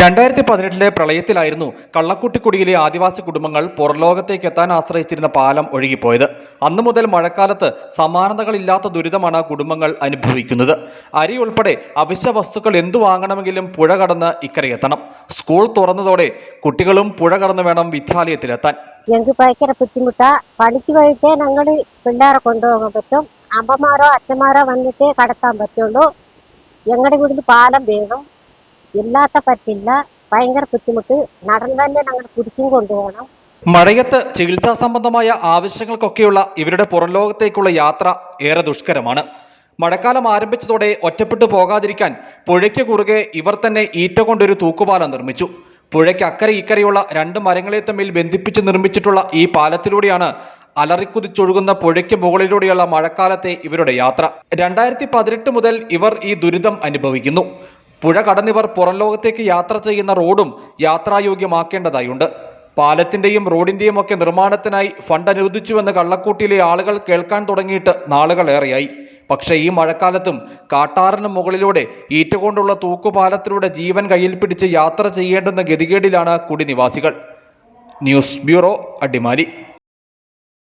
രണ്ടായിരത്തി പതിനെട്ടിലെ പ്രളയത്തിലായിരുന്നു കള്ളക്കുട്ടിക്കുടിയിലെ ആദിവാസി കുടുംബങ്ങൾ പുറലോകത്തേക്ക് എത്താൻ ആശ്രയിച്ചിരുന്ന പാലം ഒഴുകിപ്പോയത്. അന്നു മുതൽ മഴക്കാലത്ത് സമാനതകളില്ലാത്ത ദുരിതമാണ് കുടുംബങ്ങൾ അനുഭവിക്കുന്നത്. അരി ഉൾപ്പെടെ അവശ്യ വസ്തുക്കൾ എന്തു വാങ്ങണമെങ്കിലും പുഴ കടന്ന് ഇക്കരയെത്തണം സ്കൂൾ തുറന്നതോടെ കുട്ടികളും പുഴ കടന്ന് വേണം വിദ്യാലയത്തിലെത്താൻ. ഞങ്ങൾക്ക് ഭയങ്കര ബുദ്ധിമുട്ടാ. പണിക്ക് പോയിട്ട് ഞങ്ങൾ പിള്ളേരെ കൊണ്ടുപോകാൻ പറ്റും. അമ്മമാരോ അച്ഛന്മാരോ വന്നിട്ട് കടത്താൻ പറ്റുള്ളൂ. ഞങ്ങളുടെ വീട്ടിൽ പാലം വേണം. ഇല്ലാത്ത പറ്റില്ല. ഭയങ്കര ബുദ്ധിമുട്ട്. നടന്ന് തന്നെ ഞങ്ങൾ കുടിച്ചും കൊണ്ടുപോകണം. മഴയത്ത് ചികിത്സാ സംബന്ധമായ ആവശ്യങ്ങൾക്കൊക്കെയുള്ള ഇവരുടെ പുറംലോകത്തേക്കുള്ള യാത്ര ഏറെ ദുഷ്കരമാണ്. മഴക്കാലം ആരംഭിച്ചതോടെ ഒറ്റപ്പെട്ടു പോകാതിരിക്കാൻ പുഴയ്ക്ക് കുറുകെ ഇവർ തന്നെ ഈറ്റ കൊണ്ടൊരു തൂക്കുപാലം നിർമ്മിച്ചു. പുഴയ്ക്ക് അക്കരെ ഇക്കരെയുള്ള രണ്ട് മരങ്ങളെ തമ്മിൽ ബന്ധിപ്പിച്ച് നിർമ്മിച്ചിട്ടുള്ള ഈ പാലത്തിലൂടെയാണ് അലറിക്കുതിച്ചൊഴുകുന്ന പുഴയ്ക്ക് മുകളിലൂടെയുള്ള മഴക്കാലത്തെ ഇവരുടെ യാത്ര. രണ്ടായിരത്തി പതിനെട്ട് മുതൽ ഇവർ ഈ ദുരിതം അനുഭവിക്കുന്നു. പുഴ കടന്നിവർ പുറം ലോകത്തേക്ക് യാത്ര ചെയ്യുന്ന റോഡും യാത്രായോഗ്യമാക്കേണ്ടതായുണ്ട്. പാലത്തിന്റെയും റോഡിന്റെയും ഒക്കെ നിർമ്മാണത്തിനായി ഫണ്ട് അനുവദിച്ചുവെന്ന് കള്ളക്കൂട്ടിയിലെ ആളുകൾ കേൾക്കാൻ തുടങ്ങിയിട്ട് നാളുകളേറെയായി പക്ഷേ ഈ മഴക്കാലത്തും കാട്ടാറിന് മുകളിലൂടെ ഈറ്റുകൊണ്ടുള്ള തൂക്കുപാലത്തിലൂടെ ജീവൻ കയ്യിൽ പിടിച്ച് യാത്ര ചെയ്യേണ്ടുന്ന ഗതികേടിലാണ് കുടിനിവാസികൾ. News bureau Adimali.